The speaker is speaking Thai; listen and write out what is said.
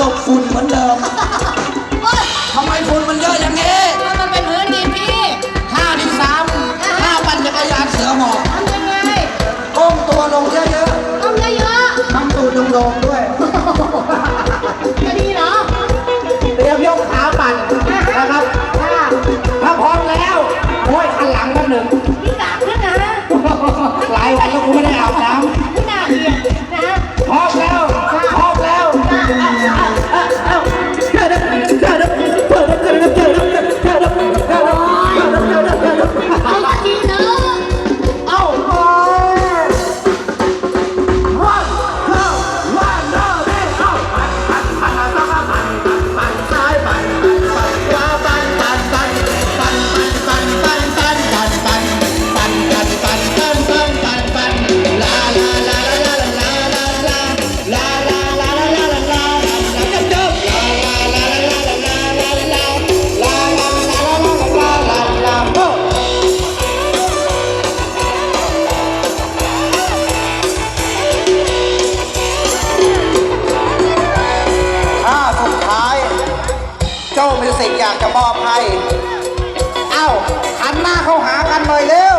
ลบฝุ่นเหมือนเดิมทำไมฝุ่นมันเยอะอย่างนี้แล้วมันเป็นพื้นดิพี่ห้าดิสามห้าปันจักรยานเสือหมอบทำยังไงก้มตัวลงเยอะทำเยอะๆทำตูดลงๆด้วย โจ้ามิวสิกอยากจะมอบให้ เอ้าหันหน้าเข้าหากันหน่อยเร็ว